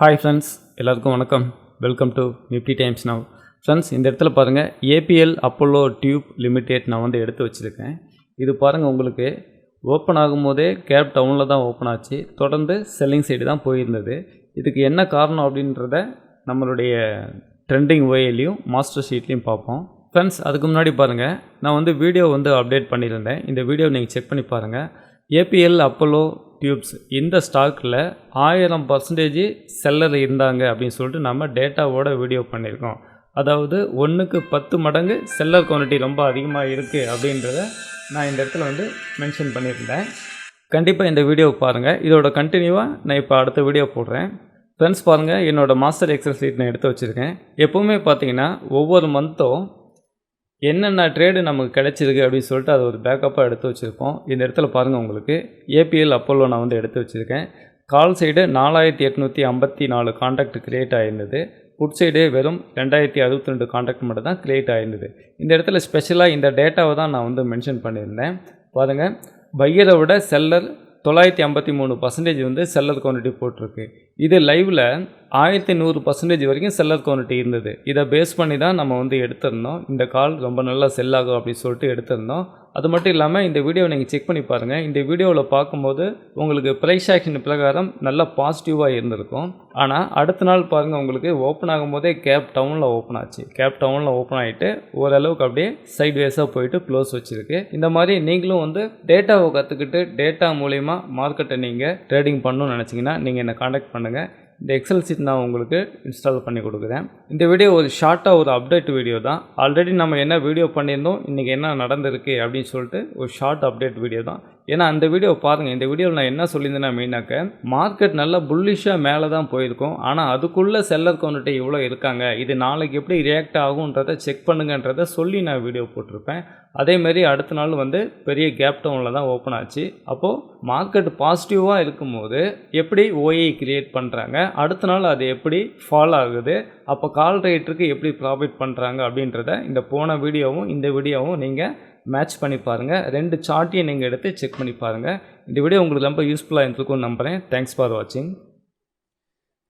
Hi friends எல்லாருக்கும் வணக்கம். Welcome to Nifty Times Now friends இந்த இடத்துல பாருங்கள் ஏபிஎல் அப்போலோ டியூப் லிமிடெட் நான் வந்து எடுத்து வச்சுருக்கேன். இது பாருங்கள் உங்களுக்கு ஓப்பன் ஆகும்போதே கேப் டவுனில் தான் ஓப்பன் ஆச்சு. தொடர்ந்து செல்லிங் சைடு தான் போயிருந்தது. இதுக்கு என்ன காரணம் அப்படின்றத நம்மளுடைய ட்ரெண்டிங் ஒயிலையும் மாஸ்டர் ஷீட்லேயும் பார்ப்போம். ஃப்ரெண்ட்ஸ் அதுக்கு முன்னாடி பாருங்கள் நான் வந்து வீடியோ வந்து அப்டேட் பண்ணியிருந்தேன். இந்த வீடியோ நீங்கள் செக் பண்ணி பாருங்கள் ஏபிஎல் அப்போலோ டியூப்ஸ் இந்த ஸ்டாக்கில் ஆயிரம் பர்சன்டேஜ் செல்லர் இருந்தாங்க அப்படின்னு சொல்லிட்டு நம்ம டேட்டாவோட வீடியோ பண்ணியிருக்கோம். அதாவது ஒன்றுக்கு பத்து மடங்கு செல்லர் குவான்டிட்டி ரொம்ப அதிகமாக இருக்குது அப்படின்றத நான் இந்த இடத்துல வந்து மென்ஷன் பண்ணியிருந்தேன். கண்டிப்பாக இந்த வீடியோவை பாருங்கள் இதோட கண்டினியூவாக நான் இப்போ அடுத்த வீடியோ போடுறேன். ஃப்ரெண்ட்ஸ் பாருங்கள் என்னோடய மாஸ்டர் எக்ஸல் நான் எடுத்து வச்சுருக்கேன். எப்போவுமே பார்த்தீங்கன்னா ஒவ்வொரு மந்த்தும் என்னென்ன ட்ரேடு நமக்கு கிடைச்சிருக்கு அப்படின்னு சொல்லிட்டு அதை ஒரு பேக்கப்பாக எடுத்து வச்சுருப்போம் இந்த இடத்துல பாருங்கள் உங்களுக்கு. ஏபிஎல் அப்போலோ நான் வந்து எடுத்து வச்சுருக்கேன். கால் சைடு நாலாயிரத்தி எட்நூற்றி ஐம்பத்தி நாலு காண்டாக்ட் கிரியேட் ஆகிருந்தது புட் சைடு வெறும் ரெண்டாயிரத்தி அறுபத்தி ரெண்டு காண்டாக்ட் மட்டும் தான் கிரியேட் ஆகிருந்தது இந்த இடத்துல ஸ்பெஷலாக இந்த டேட்டாவை தான் நான் வந்து மென்ஷன் பண்ணியிருந்தேன். பாருங்கள் பையரை விட செல்லர் தொள்ளாயிரத்தி ஐம்பத்தி மூணு பர்சன்டேஜ் வந்து செல்லர் குவான்டிட்டி போட்டிருக்கு. இது லைவில் ஆயிரத்தி நூறு பர்சன்டேஜ் வரைக்கும் செல்லர் குவான்டிட்டி இருந்தது. இதை பேஸ் பண்ணி தான் நம்ம வந்து எடுத்திருந்தோம். இந்த கால் ரொம்ப நல்லா செல் ஆகும் அப்படின்னு சொல்லிட்டு எடுத்திருந்தோம். அது மட்டும் இல்லாமல் இந்த வீடியோவை நீங்கள் செக் பண்ணி பாருங்கள் இந்த வீடியோவில் பார்க்கும்போது உங்களுக்கு ப்ரைஸ் ஆக்ஷன் பிரகாரம் நல்லா பாசிட்டிவாக இருந்திருக்கும். ஆனால் அடுத்த நாள் பாருங்கள் உங்களுக்கு ஓப்பன் ஆகும்போதே கேப் டவுனில் ஓப்பன் ஆச்சு. கேப் டவுனில் ஓப்பன் ஆகிட்டு ஓரளவுக்கு அப்படியே சைட் வேஸாக போயிட்டு க்ளோஸ் வச்சுருக்கு. இந்த மாதிரி நீங்களும் வந்து டேட்டாவை கற்றுக்கிட்டு டேட்டா மூலயமா மார்க்கெட்டை நீங்கள் ட்ரேடிங் பண்ணணும்னு நினச்சிங்கன்னா நீங்கள் என்னை காண்டாக்ட் பண்ணுங்கள் இந்த எக்ஸல் சீட் நான் உங்களுக்கு இன்ஸ்டால் பண்ணி கொடுக்குறேன். இந்த வீடியோ ஒரு ஷார்ட்டாக ஒரு அப்டேட் வீடியோ தான். ஆல்ரெடி நம்ம என்ன வீடியோ பண்ணியிருந்தோம் இன்றைக்கி என்ன நடந்திருக்கு அப்படின்னு சொல்லிட்டு ஒரு ஷார்ட் அப்டேட் வீடியோ தான். ஏன்னா அந்த வீடியோ பாருங்கள் இந்த வீடியோவில் நான் என்ன சொல்லியிருந்தேன்னா மெயினாக்க மார்க்கெட் நல்லா புல்லிஷாக மேலே தான் போயிருக்கும். ஆனால் அதுக்குள்ளே செல்லர் குவான்டிட்டி இவ்வளோ இருக்காங்க. இது நாளைக்கு எப்படி ரியாக்ட் ஆகுன்றதை செக் பண்ணுங்கன்றதை சொல்லி நான் வீடியோ போட்டிருப்பேன். அதேமாரி அடுத்த நாள் வந்து பெரிய கேப் டவுனில் தான் ஓப்பன் ஆச்சு. அப்போது மார்க்கெட் பாசிட்டிவாக இருக்கும்போது எப்படி ஓஏ கிரியேட் பண்ணுறாங்க அடுத்த நாள் அது எப்படி ஃபால் ஆகுது? அப்போ கால் ரேட்டுக்கு எப்படி ப்ராஃபிட் பண்ணுறாங்க அப்படின்றத இந்த போன வீடியோவும் இந்த வீடியோவும் நீங்கள் மேட்ச் பண்ணி பாருங்கள் ரெண்டு சார்ட்டையும் நீங்கள் எடுத்து செக் பண்ணி பாருங்கள் இந்த வீடியோ உங்களுக்கு ரொம்ப யூஸ்ஃபுல்லாக இருந்திருக்கும்னு நம்புகிறேன் தேங்க்ஸ் ஃபார் வாட்சிங்